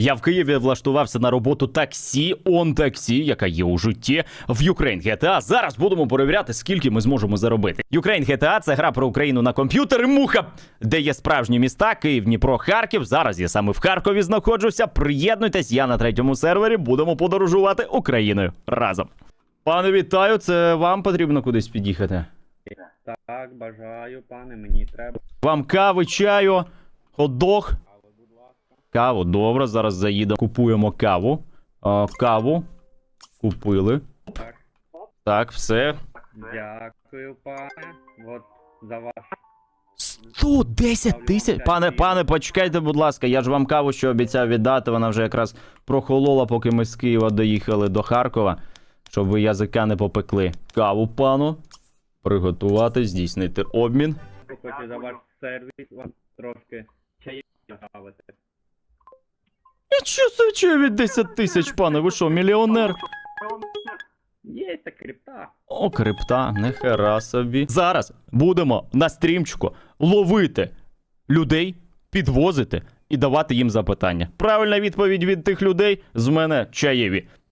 Я в Києві влаштувався на роботу таксі, он таксі, яка є у житті в Ukraine GTA. Зараз будемо перевіряти, скільки ми зможемо заробити. Ukraine GTA – це гра про Україну на комп'ютери. Муха, де є справжні міста, Київ, Дніпро, Харків. Зараз я саме в Харкові знаходжуся. Приєднуйтесь, я на третьому сервері. Будемо подорожувати Україною разом. Пане вітаю, це вам потрібно кудись під'їхати. Так, бажаю, пане, мені треба. Вам кави, чаю, хот-дог. Каву, добре, зараз заїдемо. Купуємо каву. А, каву. Купили. Так. Так, все. Дякую, пане. От за ваш 110 тисяч. Пане, пане, почекайте, будь ласка, я ж вам каву, що обіцяв віддати. Вона вже якраз прохолола, поки ми з Києва доїхали до Харкова, щоб ви язика не попекли. Каву, пану. Приготувати, здійснити обмін. хочу за ваш сервіс вам трошки чаї ставити. Собі чую від 10 тисяч, пане, ви що, мільйонер? Є це крипта. О, крипта, нехера собі. Зараз будемо на стрімчику ловити людей, підвозити і давати їм запитання. Правильна відповідь від тих людей з мене чаєві.